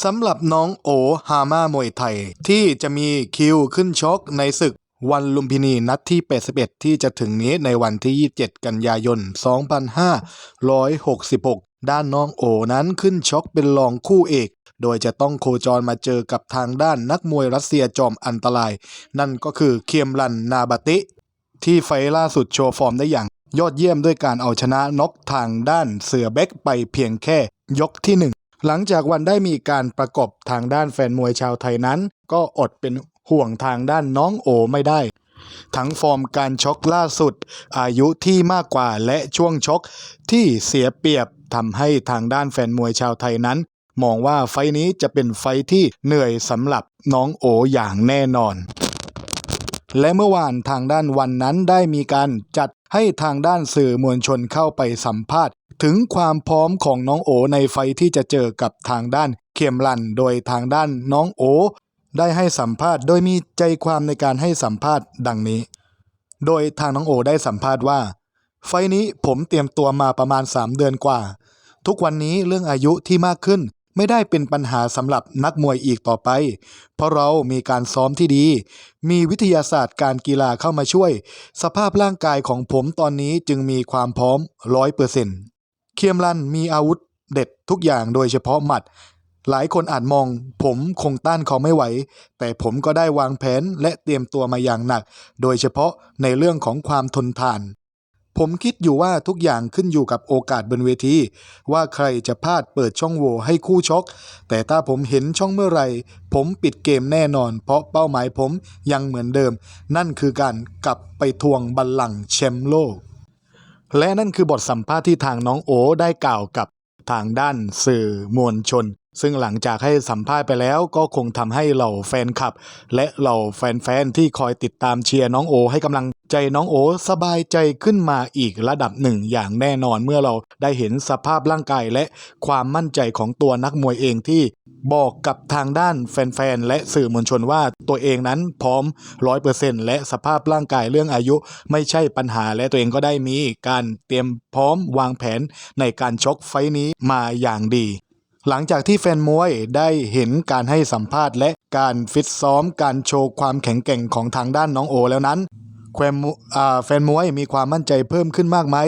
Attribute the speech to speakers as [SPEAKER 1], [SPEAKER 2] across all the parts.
[SPEAKER 1] สำหรับน้องโอฮาม่ามวยไทย ที่จะมีคิวขึ้นชกในศึกวันลุมพินีนัดที่ 81 ที่จะถึงนี้ในวันที่ 27 กันยายน 2566 ด้านน้องโอนั้นขึ้นชกเป็นรองคู่เอก โดยจะต้องโคจรมาเจอกับทางด้านนักมวยรัสเซียจอมอันตราย นั่นก็คือเคียมรันนาบาติ ที่ไฟล์ล่าสุดโชว์ฟอร์มได้อย่างยอดเยี่ยมด้วยการเอาชนะน็อกทางด้านเสือเบ็กไปเพียงแค่ยกที่หนึ่ง หลังจากวันได้มีการประกบทางด้านแฟนมวยชาวไทยนั้น ก็อดเป็นห่วงทางด้านน้องโอไม่ได้ ทั้งฟอร์มการชกล่าสุด อายุที่มากกว่าและช่วงชกที่เสียเปรียบทำให้ทางด้านแฟนมวยชาวไทยนั้น มองว่าไฟนี้จะเป็นไฟที่เหนื่อยสำหรับน้องโออย่างแน่นอนและเมื่อวานทางด้านวันนั้นได้มีการจัด ให้ทางด้านสื่อมวลชนเข้าไปสัมภาษณ์ ถึงความพร้อมของน้องโอในไฟที่จะเจอกับทางด้านเข็มรัน โดยทางด้านน้องโอ ได้ให้สัมภาษณ์ โดยมีใจความในการให้สัมภาษณ์ดังนี้ โดยทางน้องโอได้สัมภาษณ์ว่า ไฟนี้ผมเตรียมตัวมาประมาณ 3 เดือนกว่า ทุกวันนี้เรื่องอายุที่มากขึ้น ไม่ได้เป็นปัญหาสำหรับนักมวยอีกต่อไป เพราะเรามีการซ้อมที่ดี มีวิทยาศาสตร์การกีฬาเข้ามาช่วย สภาพร่างกายของผมตอนนี้จึงมีความพร้อมร้อยเปอร์เซ็นต์เคียมรันมีอาวุธเด็ดทุกอย่างโดยเฉพาะหมัด หลายคนอาจมอง ผมคงต้านเขาไม่ไหว แต่ผมก็ได้วางแผนและเตรียมตัวมาอย่างหนัก โดยเฉพาะในเรื่องของความทนทาน ผมคิดอยู่ว่าทุกอย่างขึ้นอยู่กับโอกาสบนเวที ว่าใครจะพลาดเปิดช่องโหว่ให้คู่ชก แต่ถ้าผมเห็นช่องเมื่อไหร่ ผมปิดเกมแน่นอน เพราะเป้าหมายผมยังเหมือนเดิม นั่นคือการกลับไปทวงบัลลังก์แชมป์โลก และนั่นคือบทสัมภาษณ์ที่ทางน้องโอได้กล่าวกับทางด้านสื่อมวลชน ซึ่งหลังจากให้สัมภาษณ์ไปแล้วก็คงทำให้เหล่าแฟนคลับ และเหล่าแฟนๆที่คอยติดตามเชียร์น้องโอ ให้กำลังใจน้องโอสบายใจขึ้นมาอีกระดับหนึ่งอย่างแน่นอนเมื่อเราได้เห็นสภาพร่างกายและความมั่นใจของตัวนักมวยเองที่บอกกับทางด้านแฟนๆ และสื่อมวลชนว่าตัวเองนั้นพร้อมร้อยเปอร์เซ็นและสภาพร่างกายเรื่องอายุไม่ใช่ปัญหาและตัวเองก็ได้มีการเตรียมพร้อมวางแผนในการชกไฟนี้มาอย่างดี หลังจากที่แฟนมวยได้เห็นการให้สัมภาษณ์และการฟิตซ้อมการโชว์ความแข็งแกร่งของทางด้านน้องโอแล้วนั้นแแฟนมวยมีความมั่นใจเพิ่มขึ้นมากไหม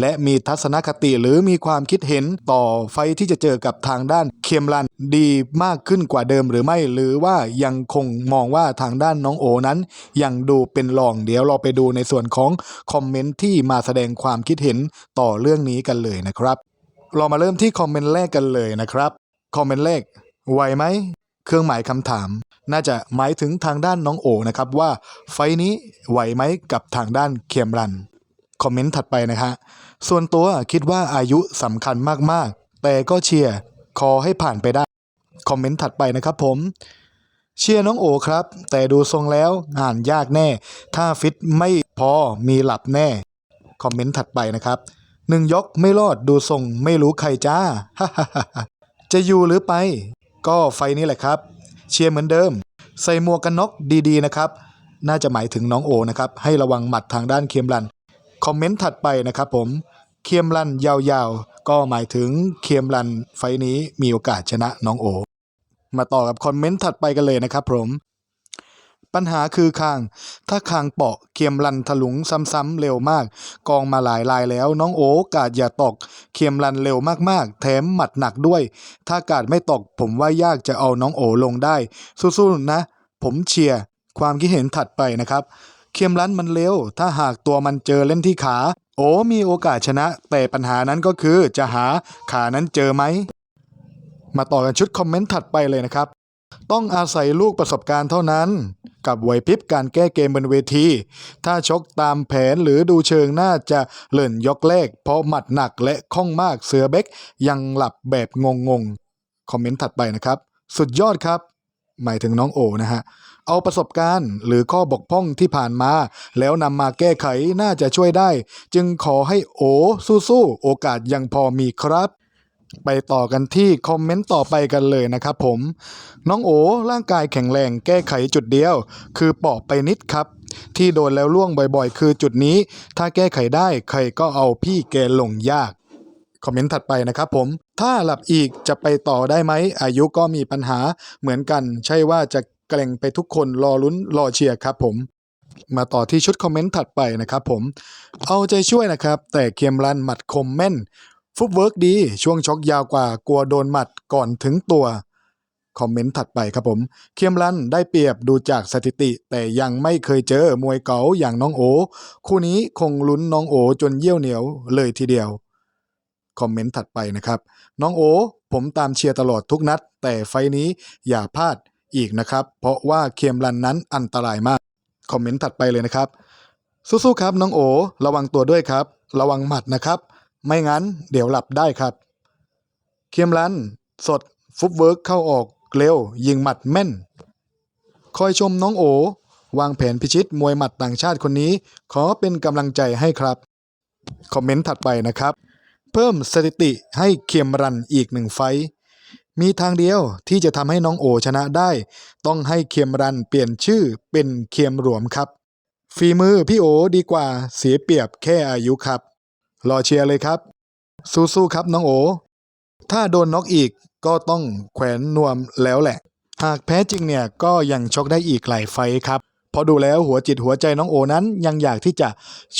[SPEAKER 1] และมีทัศนคติหรือมีความคิดเห็นต่อไฟท์ที่จะเจอกับทางด้านเคมรันดีมากขึ้นกว่าเดิมหรือไม่ หรือว่ายังคงมองว่าทางด้านน้องโอนั้น ยังดูเป็นรองเดี๋ยวเราไปดูในส่วนของคอมเมนต์ที่มาแสดงความคิดเห็นต่อเรื่องนี้กันเลยนะครับ เรามาเริ่มที่คอมเมนต์แรกกันเลยนะครับ คอมเมนต์แรกไหวไหม เครื่องหมายคำถาม น่าจะหมายถึงทางด้านน้องโอนะครับว่าไฟนี้ไหวไหมกับทางด้านเคมรัน คอมเมนต์ถัดไปนะฮะ ส่วนตัวคิดว่าอายุสำคัญมากๆ แต่ก็เชียร์ขอให้ผ่านไปได้ คอมเมนต์ถัดไปนะครับผม เชียร์น้องโอครับ แต่ดูทรงแล้วงานยากแน่ ถ้าฟิตไม่พอมีหลับแน่ คอมเมนต์ถัดไปนะครับ หนึ่งยกไม่รอดดูทรงไม่รู้ใครจ้า จะอยู่หรือไป ก็ไฟนี้แหละครับ เชียร์เหมือนเดิม ใส่หมวกกันน็อกดีๆนะครับ น่าจะหมายถึงน้องโอนะครับ ให้ระวังหมัดทางด้านเคียมรัน คอมเมนต์ถัดไปนะครับผม เคียมรันยาวๆ ก็หมายถึงเคียมรันไฟนี้มีโอกาสชนะน้องโอ มาต่อกับคอมเมนต์ถัดไปกันเลยนะครับผม ปัญหาคือคาง ถ้าคางเปาะเคียมรันถลุงซ้ำๆเร็วมาก กองมาหลายลายแล้ว น้องโอกาดอย่าตกเคียมรันเร็วมากๆ แถมหมัดหนักด้วย ถ้ากาดไม่ตกผมว่ายากจะเอาน้องโอลงได้ สู้ๆนะ ผมเชียร์ความคิดเห็นถัดไปนะครับ เคียมรันมันเร็ว ถ้าหากตัวมันเจอเล่นที่ขา โอ้มีโอกาสชนะ แต่ปัญหานั้นก็คือจะหาขานั้นเจอไหมมาต่อกันชุดคอมเมนต์ถัดไปเลยนะครับ ต้องอาศัยลูกประสบการณ์เท่านั้น กับไหวพริบการแก้เกมบนเวที ถ้าชกตามแผนหรือดูเชิงน่าจะเลื่อนยกแรกเพราะหมัดหนักและคล่องมากเสือเบกยังหลับแบบงงๆ คอมเมนต์ถัดไปนะครับ สุดยอดครับ หมายถึงน้องโอนะฮะเอาประสบการณ์หรือข้อบกพร่องที่ผ่านมา แล้วนำมาแก้ไขน่าจะช่วยได้ จึงขอให้โอสู้ๆโอกาสยังพอมีครับ ไปต่อกันที่คอมเมนต์ต่อไปกันเลยนะครับผม น้องโอร่างกายแข็งแรงแก้ไขจุดเดียว คือปาะไปนิดครับ ที่โดนแล้วล่วงบ่อยๆ คือจุดนี้ ถ้าแก้ไขได้ใครก็เอาพี่แกลงยาก คอมเมนต์ถัดไปนะครับผม ถ้าหลับอีกจะไปต่อได้ไหม อายุก็มีปัญหาเหมือนกัน ใช่ว่าจะเกรงไปทุกคนรอลุ้นรอเชียร์ครับผมมาต่อที่ชุดคอมเมนต์ถัดไปนะครับผม เอาใจช่วยนะครับ แต่เคียมรันหมัดคมแม่น ฟุตเวิร์กดีช่วงช็อกยาวกว่ากลัวโดนหมัดก่อนถึงตัว คอมเมนต์ถัดไปครับผม เคียมรันได้เปรียบดูจากสถิติ แต่ยังไม่เคยเจอมวยเก๋าอย่างน้องโอ คู่นี้คงลุ้นน้องโอจนเยี่ยวเหนียวเลยทีเดียว คอมเมนต์ถัดไปนะครับ น้องโอ ผมตามเชียร์ตลอดทุกนัด แต่ไฟนี้อย่าพลาดอีกนะครับ เพราะว่าเคียมรันนั้นอันตรายมาก คอมเมนต์ถัดไปเลยนะครับ สู้ๆครับน้องโอ ระวังตัวด้วยครับ ระวังหมัดนะครับ ไม่งั้นเดี๋ยวหลับได้ครับ เคียมรัน สด ฟุตเวิร์กเข้าออกเร็ว ยิงหมัดแม่น คอยชมน้องโอ วางแผนพิชิตมวยหมัดต่างชาติคนนี้ ขอเป็นกำลังใจให้ครับ คอมเมนต์ถัดไปนะครับ เพิ่มสถิติให้เคียมรันอีกหนึ่งไฟมีทางเดียวที่จะทำให้น้องโอชนะได้ ต้องให้เคียมรันเปลี่ยนชื่อเป็นเคียมหลวมครับ ฝีมือพี่โอดีกว่าเสียเปรียบแค่อายุครับ รอเชียร์เลยครับ สู้ๆครับน้องโอ ถ้าโดนน็อกอีกก็ต้องแขวนนวมแล้วแหละ หากแพ้จริงเนี่ยก็ยังชกได้อีกหลายไฟครับพอดูแล้วหัวจิตหัวใจน้องโอนั้นยังอยากที่จะ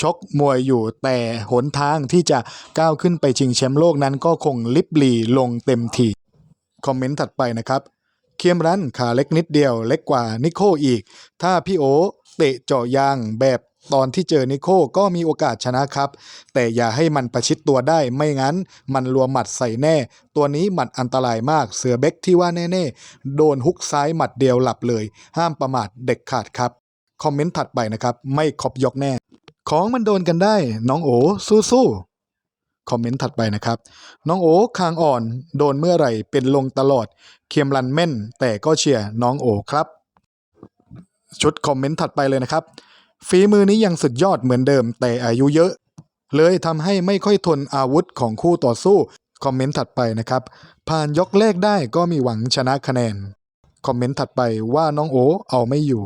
[SPEAKER 1] ชกมวยอยู่แต่หนทางที่จะก้าวขึ้นไปชิงแชมป์โลกนั้นก็คงลิบหลีลงเต็มทีคอมเมนต์ถัดไปนะครับ เคียมรันขาเล็กนิดเดียวเล็กกว่านิโคอีก ถ้าพี่โอเตะเจาะยางแบบ ตอนที่เจอนิโคก็มีโอกาสชนะครับ แต่อย่าให้มันประชิดตัวได้ไม่งั้น มันรัวหมัดใส่แน่ ตัวนี้หมัดอันตรายมากเสือเบ็กที่ว่าแน่ๆ โดนฮุกซ้ายหมัดเดียวหลับเลย ห้ามประมาทเด็กขาดครับ คอมเมนต์ถัดไปนะครับ ไม่ครบยกแน่ ของมันโดนกันได้ น้องโอสู้ๆคอมเมนต์ถัดไปนะครับ น้องโอคางอ่อน โดนเมื่อไหร่เป็นลงตลอด เคียมรันแม่น แต่ก็เชียร์น้องโอครับ ชุดคอมเมนต์ถัดไปเลยนะครับ ฝีมือนี้ยังสุดยอดเหมือนเดิมแต่อายุเยอะ เลยทำให้ไม่ค่อยทนอาวุธของคู่ต่อสู้ คอมเมนต์ถัดไปนะครับ ผ่านยกแรกได้ก็มีหวังชนะคะแนน คอมเมนต์ถัดไปว่าน้องโอเอาไม่อยู่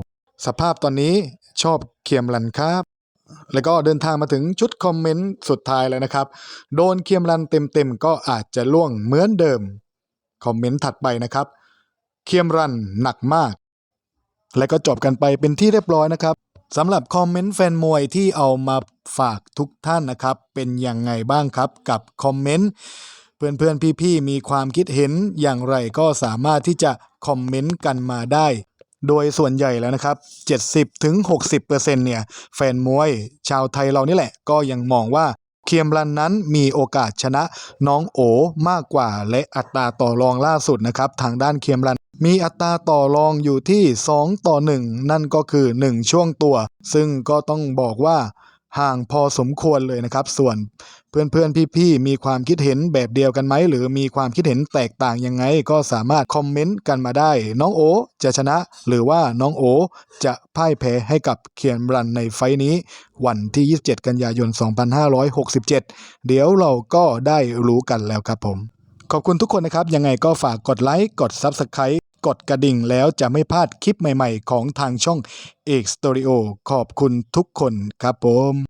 [SPEAKER 1] สภาพตอนนี้ชอบเคียมรันครับ แล้วก็เดินทางมาถึงชุดคอมเมนต์สุดท้ายแล้วนะครับ โดนเคียมรันเต็มๆก็อาจจะล่วงเหมือนเดิม คอมเมนต์ถัดไปนะครับ เคียมรันหนักมาก และก็จบกันไปเป็นที่เรียบร้อยนะครับ สำหรับคอมเมนต์แฟนมวยที่เอามาฝากทุกท่านนะครับ เป็นยังไงบ้างครับกับคอมเมนต์เพื่อนๆพี่ๆมีความคิดเห็นอย่างไรก็สามารถที่จะคอมเมนต์กันมาได้ โดยส่วนใหญ่แล้วนะครับ 70ถึง60%เนี่ยแฟนมวยชาวไทยเรานี่แหละก็ยังมองว่า เคียมรันนั้นมีโอกาสชนะน้องโอมากกว่าและอัตราต่อรองล่าสุดนะครับทางด้านเคียมรันมีอัตราต่อรองอยู่ที่ 2 ต่อ 1 นั่นก็คือ 1 ช่วงตัว ซึ่งก็ต้องบอกว่า ห่างพอสมควรเลยนะครับ ส่วนเพื่อนๆ พี่ๆ มีความคิดเห็นแบบเดียวกันไหม หรือมีความคิดเห็นแตกต่างยังไง ก็สามารถคอมเมนต์กันมาได้ น้องโอจะชนะ หรือว่าน้องโอจะพ่ายแพ้ให้กับเคียนรันในไฟนี้ วันที่ 27 กันยายน 2567 เดี๋ยวเราก็ได้รู้กันแล้วครับผม ขอบคุณทุกคนนะครับ ยังไงก็ฝากกดไลค์ กด Subscribe กดกระดิ่งแล้วจะไม่พลาดคลิปใหม่ๆ ของทางช่องเอกสตอริโอขอบคุณทุกคนครับผม